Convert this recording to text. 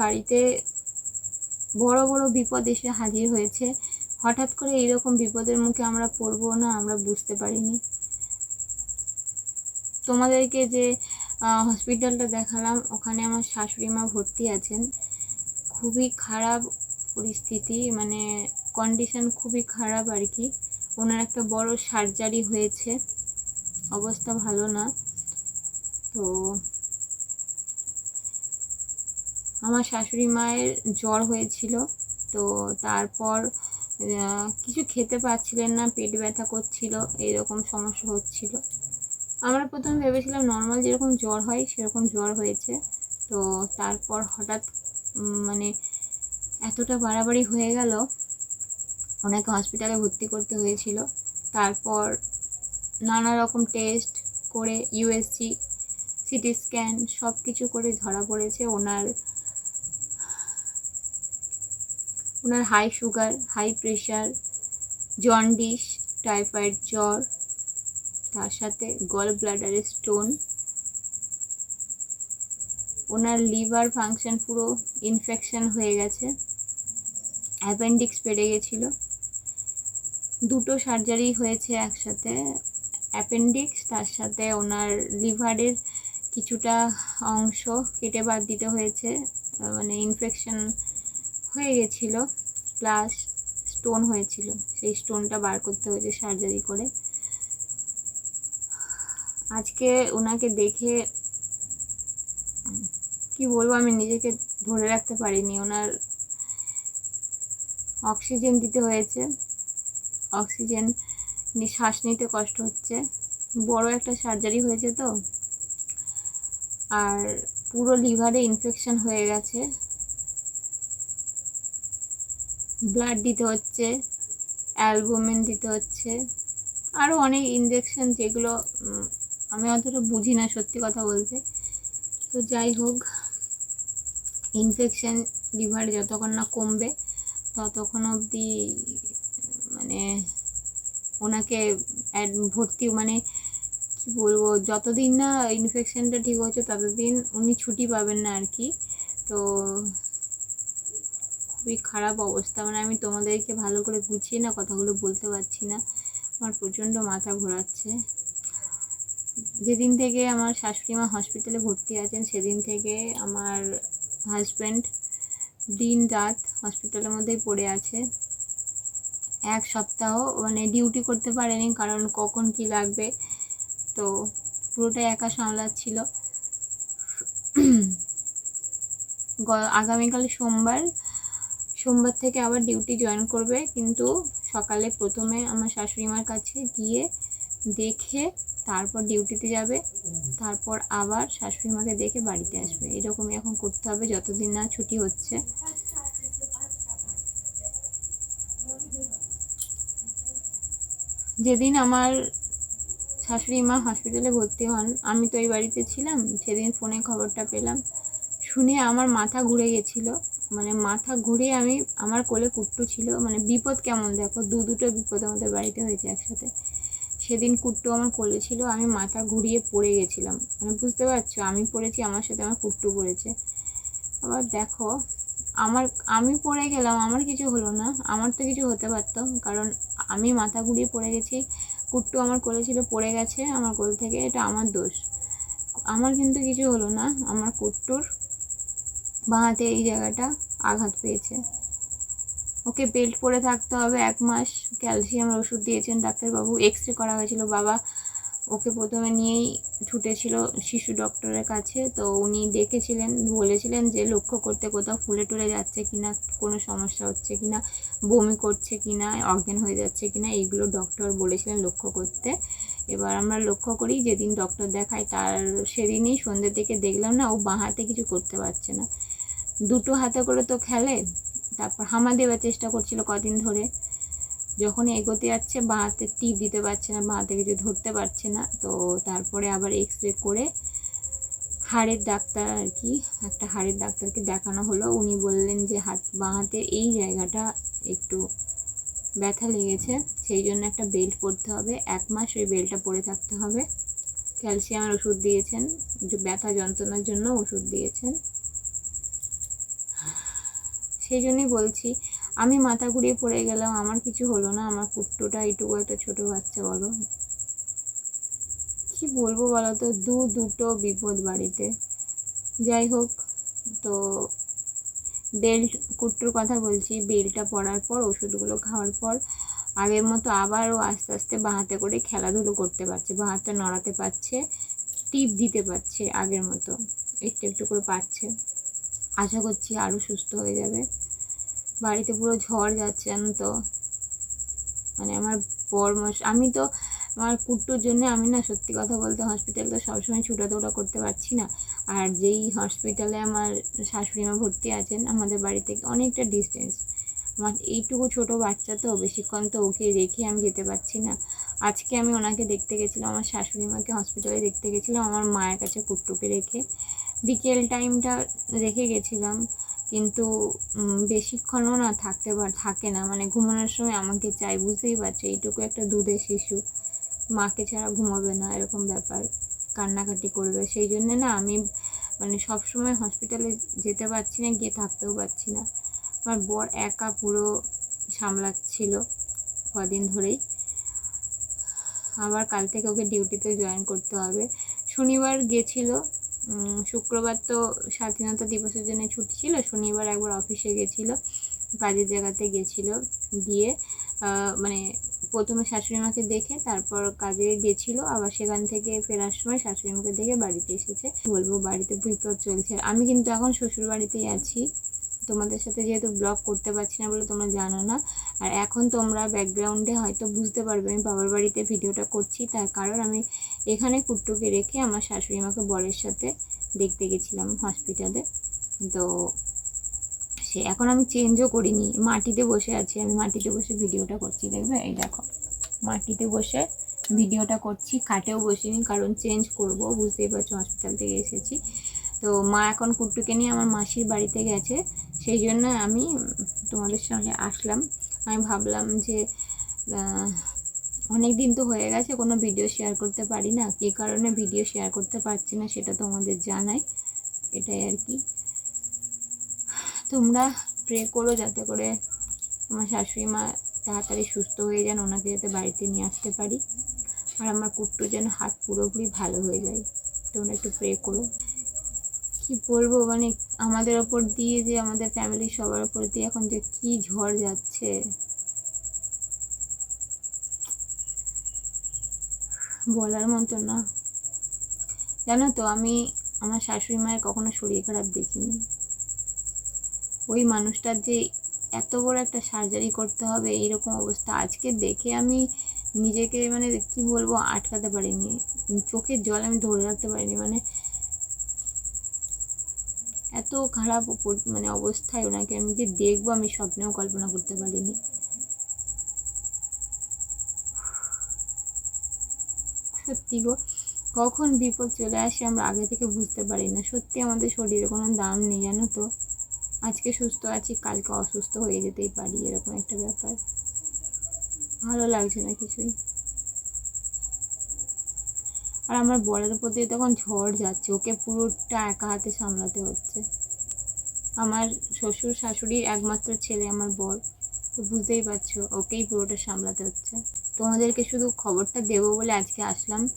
বাড়িতে বড় বড় বিপদ এসে হাজির হয়েছে। হঠাৎ করে এইরকম বিপদের মুখে আমরা পড়ব না, আমরা বুঝতে পারিনি। তোমাদেরকে যে হসপিটালটা দেখালাম, ওখানে আমার শাশুড়ি মা ভর্তি আছেন। খুবই খারাপ পরিস্থিতি মানে কন্ডিশন খুবই খারাপ আর কি। ওনার একটা বড় সার্জারি হয়েছে। অবস্থা ভালো না। তো আমার শাশুড়ি মায়ের জ্বর হয়েছিল, তো তারপর কিছু খেতে পাচ্ছিলেন না, পেট ব্যথা করছিল, এইরকম সমস্যা হচ্ছিল। আমরা প্রথমে ভেবেছিলাম নর্মাল যেরকম জ্বর হয়, সেরকম জ্বর হয়েছে। তো তারপর হঠাৎ মানে এতটা বাড়াবাড়ি হয়ে গেল, ওনাকে হসপিটালে ভর্তি করতে হয়েছিল। তারপর নানা রকম টেস্ট করে ইউএসজি সিটি স্ক্যান সব কিছু করে ধরা পড়েছে। ওনার ওনার high sugar high pressure jaundice typhoid জ্বর, তার সাথে গল ব্লাডারের স্টোন ওনার লিভার ফাংশন পুরো ইনফেকশন হয়ে গেছে অ্যাপেন্ডিক্স বেড়ে গেছিল। দুটো সার্জারি হয়েছে একসাথে অ্যাপেন্ডিক্স তার সাথে ওনার লিভারের কিছুটা অংশ কেটে বাদ দিতে হয়েছে মানে ইনফেকশন হয়ে গেছিল প্লাস স্টোন হয়েছিল। সেই স্টোনটা বার করতে হয়েছে সার্জারি করে। আজকে ওনাকে দেখে, কি বলব, আমি নিজেকে ধরে রাখতে পারিনি। ওনার অক্সিজেন দিতে হয়েছে। অক্সিজেন শ্বাস নিতে কষ্ট হচ্ছে। বড় একটা সার্জারি হয়েছে তো। আর পুরো লিভারে ইনফেকশন হয়ে গেছে। ব্লাড দিতে হচ্ছে অ্যালবুমিন দিতে হচ্ছে আরও অনেক ইঞ্জেকশন যেগুলো আমি অতটা বুঝি না সত্যি কথা বলতে। তো যাই হোক ইনফেকশান লিভার যতক্ষণ না কমবে, ততক্ষণ অবধি মানে ওনাকে ভর্তি মানে কী বলব, যতদিন না ইনফেকশানটা ঠিক হচ্ছে, ততদিন উনি ছুটি পাবেন না আর কি। তো খুবই খারাপ অবস্থা। মানে আমি তোমাদেরকে ভালো করে গুছিয়ে না কথাগুলো বলতে পারছি না। আমার প্রচণ্ড মাথা ঘোরাচ্ছে। যেদিন থেকে আমার শাশুড়ি মা হসপিটালে ভর্তি আছেন, সেদিন থেকে আমার হাজব্যান্ড দিন রাত হসপিটালের মধ্যেই পড়ে আছে। এক সপ্তাহ মানে ডিউটি করতে পারেনি, কারণ কখন কি লাগবে? তো পুরোটাই একা সামলাচ্ছিল। আগামীকাল সোমবার সোমবার থেকে আবার ডিউটি জয়েন করবে, কিন্তু সকালে প্রথমে আমার শাশুড়ি মার কাছে গিয়ে দেখে তারপর ডিউটিতে যাবে, তারপর আবার শাশুড়ি মাকে দেখে বাড়িতে আসবে। এরকমই এখন করতে হবে, যতদিন না ছুটি হচ্ছে। যেদিন আমার শাশুড়ি মা হসপিটালে ভর্তি হন, আমি তো এই বাড়িতে ছিলাম, সেদিন ফোনে খবরটা পেলাম। শুনে আমার মাথা ঘুরে গেছিল। মানে মাথা ঘুরে আমি, আমার কোলে কুট্টু ছিল মানে বিপদ কেমন দেখো, দু দুটো বিপদ আমাদের বাড়িতে হয়েছে একসাথে। সেদিন কুট্টু আমার কোলে ছিল, আমি মাথা ঘুরিয়ে পড়ে গেছিলাম। মানে বুঝতে পারছ, আমি পড়েছি, আমার সাথে আমার কুট্টু পড়েছে। আবার দেখো, আমার, আমি পড়ে গেলাম, আমার কিছু হলো না, আমার তো কিছু হতে পারতো। কারণ আমি মাথা ঘুরিয়ে পড়ে গেছি, কুট্টু আমার কোলে ছিল, পড়ে গেছে আমার কোল থেকে, এটা আমার দোষ। আমার কিন্তু কিছু হলো না, আমার কুট্টুর বাঁহাতে এই জায়গাটা আঘাত পেয়েছে। ওকে বেল্ট পরে থাকতে হবে এক মাস। ক্যালসিয়াম ওষুধ দিয়েছেন ডাক্তারবাবু। এক্স রে করা হয়েছিল বাবা। ওকে প্রথমে নিয়েই ছুটেছিল শিশু ডক্টরের কাছে। তো উনি দেখেছিলেন, বলেছিলেন যে লক্ষ্য করতে কোথাও ফুলে টুলে যাচ্ছে কি না কোনো সমস্যা হচ্ছে কি না বমি করছে কি না অজ্ঞান হয়ে যাচ্ছে কি না এইগুলো ডক্টর বলেছিলেন লক্ষ্য করতে। এবার আমরা লক্ষ্য করি যেদিন ডক্টর দেখায় তার সেদিনই সন্ধ্যে থেকে দেখলাম না, ও বাঁ হাতে কিছু করতে পারছে না। দুটো হাতে করে তো খেলে, তারপর হামা দেওয়ার চেষ্টা করছিল কদিন ধরে। যখন এগোতে যাচ্ছে, বাঁ হাতে টিপ দিতে পারছে না, বাঁ হাতে কিছু ধরতে পারছে না। তো তারপরে আবার এক্স রে করে হাড়ের ডাক্তার আর কি, একটা হাড়ের ডাক্তারকে দেখানো হলো। উনি বললেন যে হাত, বাঁ হাতের এই জায়গাটা একটু ব্যথা লেগেছে, সেই জন্য একটা বেল্ট পরতে হবে। এক মাস ওই বেল্টটা পরে থাকতে হবে। ক্যালসিয়ামের ওষুধ দিয়েছেন ব্যথা যন্ত্রণার জন্য ওষুধ দিয়েছেন। সেই জন্যই বলছি, আমি মাথা ঘুরিয়ে পড়ে গেলাম, আমার কিছু হলো না, আমার কুট্টুটা এইটুকু একটা ছোটো বাচ্চা, বলো। কি বলব বলো তো, দু দুটো বিপদ বাড়িতে। যাই হোক, তো বেল্ট কুট্টুর কথা বলছি, বেলটা পড়ার পর, ওষুধগুলো খাওয়ার পর আগের মতো আবারও আস্তে আস্তে বাঁ করে খেলাধুলো করতে পারছে, বাঁ হাতটা নড়াতে পারছে, টিপ দিতে পারছে আগের মতো, একটু একটু করে পারছে। আশা করছি আরও সুস্থ হয়ে যাবে। বাড়িতে পুরো ঝড় যাচ্ছে, জানো তো। মানে আমার পরমশ আমি তো, আমার কুট্টুর জন্য আমি না সত্যি কথা বলতে হসপিটাল তো সবসময় ছুটাদৌড়া করতে পারছি না। আর যেই হসপিটালে আমার শাশুড়িমা ভর্তি আছেন, আমাদের বাড়ি থেকে অনেকটা ডিস্টেন্স আমার এইটুকু ছোট বাচ্চা তো, বেশিক্ষণ তো ওকে রেখে আমি যেতে পারছি না। আজকে আমি ওনাকে দেখতে গেছিলাম, আমার শাশুড়ি মাকে হসপিটালে দেখতে গেছিলাম, আমার মায়ের কাছে কুট্টুকে রেখে। বিকেল টাইমটা রেখে গেছিলাম, কিন্তু বেশিক্ষণও না থাকতে পার থাকে না। মানে ঘুমানোর সময় আমাকে চাই, বুঝতেই পারছে, এইটুকু একটা দুধের শিশু। মাকে ছাড়া ঘুমাবে না, এরকম ব্যাপার। কান্নাকাটি করবে। সেই জন্য না আমি মানে সব সময় হসপিটালে যেতে পারছি না, গিয়ে থাকতেও পারছি না। আমার বর একা পুরো সামলাচ্ছিল কদিন ধরেই। আবার কাল থেকে ওকে ডিউটিতে জয়েন করতে হবে। শনিবার গেছিল শুক্রবার তো স্বাধীনতা দিবসের জন্য ছুটি ছিল, শনিবার একবার অফিসে গেছিল, কাজের জায়গাতে গেছিল, গিয়ে মানে প্রথমে শাশুড়ি মাকে দেখে তারপর কাজে গেছিল, আবার সেখান থেকে ফেরার সময় শাশুড়ি মাকে দেখে বাড়িতে এসেছে। বলব বাড়িতে বিপদ চলছে। আমি কিন্তু এখন শ্বশুর বাড়িতেই আছি। তোমাদের সাথে যেহেতু ব্লগ করতে পারছি না বলে তোমরা জানো না। আর এখন তোমরা ব্যাকগ্রাউন্ডে হয়তো বুঝতে পারবে, আমি বাবার বাড়িতে ভিডিওটা করছি। তার কারণ আমি এখানে কুট্টুকে রেখে আমার শাশুড়ি মাকে বরের সাথে দেখতে গেছিলাম হসপিটালে তো সে এখন আমি চেঞ্জও করিনি। মাটিতে বসে আছি। আমি মাটিতে বসে ভিডিওটা করছি। দেখবে? এই দেখো। মাটিতে বসে ভিডিওটা করছি। খাটেও বসিনি, কারণ চেঞ্জ করব। বুঝতেই পারছ হসপিটাল থেকে এসেছি। তো মা এখন কুট্টুকে নিয়ে আমার মাসির বাড়িতে গেছে। সেই জন্য আমি তোমাদের সঙ্গে আসলাম। আমি ভাবলাম যে অনেক দিন তো হয়ে গেছে, কোনো ভিডিও শেয়ার করতে পারি না। কী কারণে ভিডিও শেয়ার করতে পারছি না সেটা তোমাদের জানাই। এটাই আর কি। তোমরা প্রে করো যাতে করে আমার শাশুড়ি মা তাড়াতাড়ি সুস্থ হয়ে যান ওনাকে যাতে বাড়িতে নিয়ে আসতে পারি। আর আমার কুট্টু যেন হাত পুরোপুরি ভালো হয়ে যায়। তোমরা একটু প্রে করো। কি বলব মানে আমাদের ওপর দিয়ে যে আমাদের ফ্যামিলির সবার ওপর দিয়ে এখন যে কি ঝড় যাচ্ছে। বলার মতো না। জানো তো, আমি আমার শাশুড়ি মায়ের কখনো শরীর খারাপ দেখিনি। ওই মানুষটার যে এত বড় একটা সার্জারি করতে হবে এইরকম অবস্থা। আজকে দেখে আমি নিজেকে মানে কি বলব, আটকাতে পারিনি। চোখের জল আমি ধরে রাখতে পারিনি। মানে এত খারাপ মানে অবস্থায় ওনাকে আমি যে দেখব, আমি স্বপ্নেও কল্পনা করতে পারিনি। সত্যি গো, কখন বিপদ চলে আসে আমরা আগে থেকে বুঝতে পারি না। সত্যি আমাদের শরীরে কোনো দাম নেই, জানো তো? আজকে সুস্থ আছি, কালকে অসুস্থ হয়ে যেতেই পারি, এরকম একটা ব্যাপার। ভালো লাগছে না কিছুই। আর আমার বরের উপর দিয়ে তখন ঝড় যাচ্ছে, ওকে পুরোটা একা হাতে সামলাতে হচ্ছে। আমার শ্বশুর শাশুড়ির একমাত্র ছেলে, আমার বর, তো বুঝতেই পারছ, ওকেই পুরোটা সামলাতে হচ্ছে। তোমাদেরকে শুধু খবরটা দেবো বলে আজকে আসলাম।